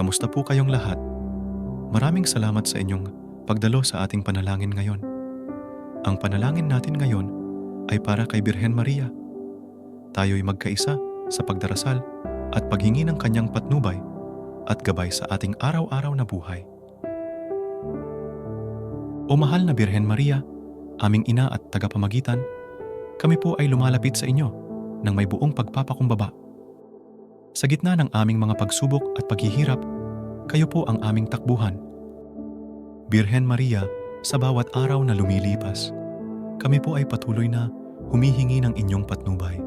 Kamusta po kayong lahat? Maraming salamat sa inyong pagdalo sa ating panalangin ngayon. Ang panalangin natin ngayon ay para kay Birhen Maria. Tayo'y magkaisa sa pagdarasal at paghingi ng kanyang patnubay at gabay sa ating araw-araw na buhay. O mahal na Birhen Maria, aming ina at tagapamagitan, kami po ay lumalapit sa inyo ng may buong pagpapakumbaba. Sa gitna ng aming mga pagsubok at paghihirap, kayo po ang aming takbuhan. Birhen Maria, sa bawat araw na lumilipas, kami po ay patuloy na humihingi ng inyong patnubay.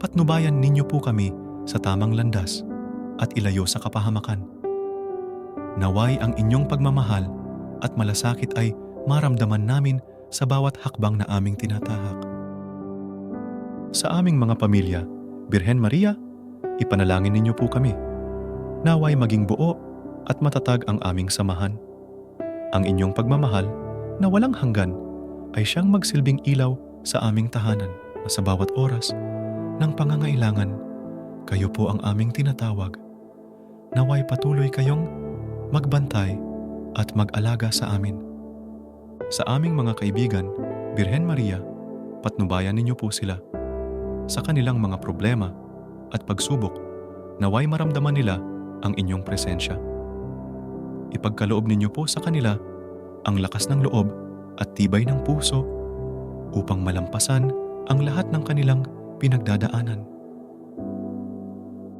Patnubayan ninyo po kami sa tamang landas at ilayo sa kapahamakan. Naway ang inyong pagmamahal at malasakit ay maramdaman namin sa bawat hakbang na aming tinatahak. Sa aming mga pamilya, Birhen Maria, ipanalangin ninyo po kami. Naway maging buo at matatag ang aming samahan. Ang inyong pagmamahal na walang hanggan ay siyang magsilbing ilaw sa aming tahanan na sa bawat oras ng pangangailangan, kayo po ang aming tinatawag. Naway patuloy kayong magbantay at mag-alaga sa amin. Sa aming mga kaibigan, Birhen Maria, patnubayan ninyo po sila. Sa kanilang mga problema at pagsubok, naway maramdaman nila ang inyong presensya. Ipagkaloob ninyo po sa kanila ang lakas ng loob at tibay ng puso upang malampasan ang lahat ng kanilang pinagdadaanan.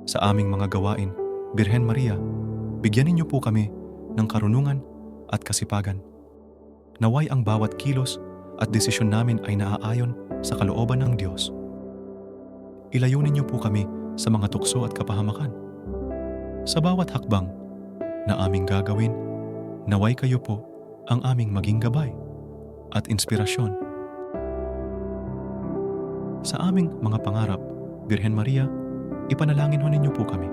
Sa aming mga gawain, Birhen Maria, bigyan ninyo po kami ng karunungan at kasipagan. Naway ang bawat kilos at desisyon namin ay naaayon sa kalooban ng Diyos. Ilayo ninyo po kami sa mga tukso at kapahamakan. Sa bawat hakbang na aming gagawin, naway kayo po ang aming maging gabay at inspirasyon. Sa aming mga pangarap, Birhen Maria, ipanalangin ho ninyo po kami.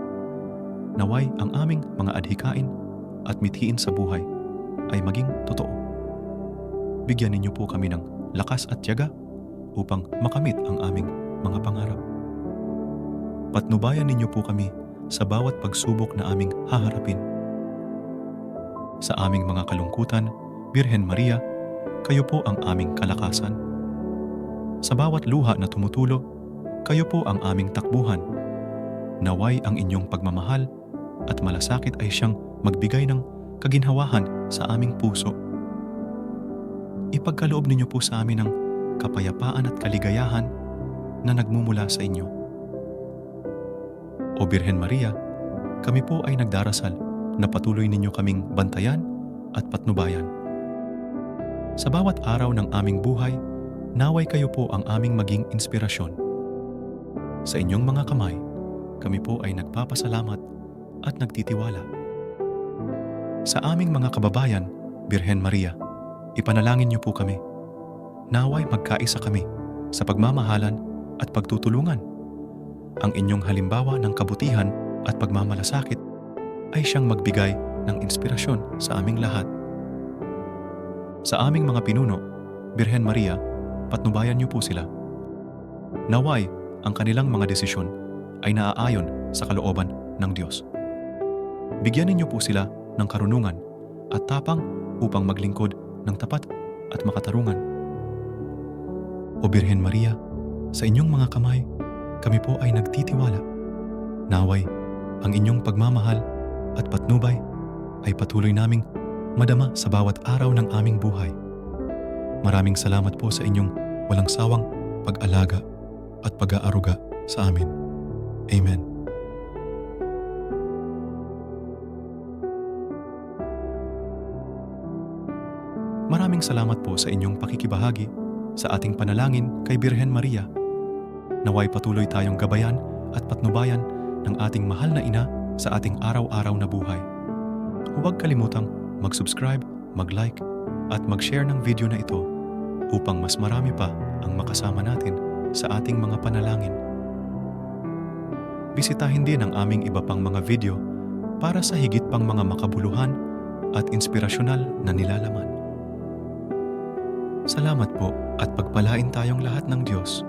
Naway ang aming mga adhikain at mithiin sa buhay ay maging totoo. Bigyan ninyo po kami ng lakas at tiyaga upang makamit ang aming mga pangarap. Patnubayan ninyo po kami sa bawat pagsubok na aming haharapin. Sa aming mga kalungkutan, Birhen Maria, kayo po ang aming kalakasan. Sa bawat luha na tumutulo, kayo po ang aming takbuhan. Naway ang inyong pagmamahal at malasakit ay siyang magbigay ng kaginhawahan sa aming puso. Ipagkaloob ninyo po sa amin ng kapayapaan at kaligayahan na nagmumula sa inyo. O Birhen Maria, kami po ay nagdarasal na patuloy ninyo kaming bantayan at patnubayan. Sa bawat araw ng aming buhay, naway kayo po ang aming maging inspirasyon. Sa inyong mga kamay, kami po ay nagpapasalamat at nagtitiwala. Sa aming mga kababayan, Birhen Maria, ipanalangin niyo po kami. Naway magkaisa kami sa pagmamahalan at pagtutulungan. Ang inyong halimbawa ng kabutihan at pagmamalasakit ay siyang magbigay ng inspirasyon sa aming lahat. Sa aming mga pinuno, Birhen Maria, patnubayan niyo po sila. Naway, ang kanilang mga desisyon ay naaayon sa kalooban ng Diyos. Bigyan ninyo po sila ng karunungan at tapang upang maglingkod ng tapat at makatarungan. O Birhen Maria, sa inyong mga kamay, kami po ay nagtitiwala. Naway, ang inyong pagmamahal at patnubay ay patuloy naming madama sa bawat araw ng aming buhay. Maraming salamat po sa inyong walang sawang pag-alaga at pag-aaruga sa amin. Amen. Maraming salamat po sa inyong pakikibahagi sa ating panalangin kay Birhen Maria. Naway patuloy tayong gabayan at patnubayan ng ating mahal na ina sa ating araw-araw na buhay. Huwag kalimutang mag-subscribe, mag-like at mag-share ng video na ito upang mas marami pa ang makasama natin sa ating mga panalangin. Bisitahin din ang aming iba pang mga video para sa higit pang mga makabuluhan at inspirasyonal na nilalaman. Salamat po at pagpalain tayong lahat ng Diyos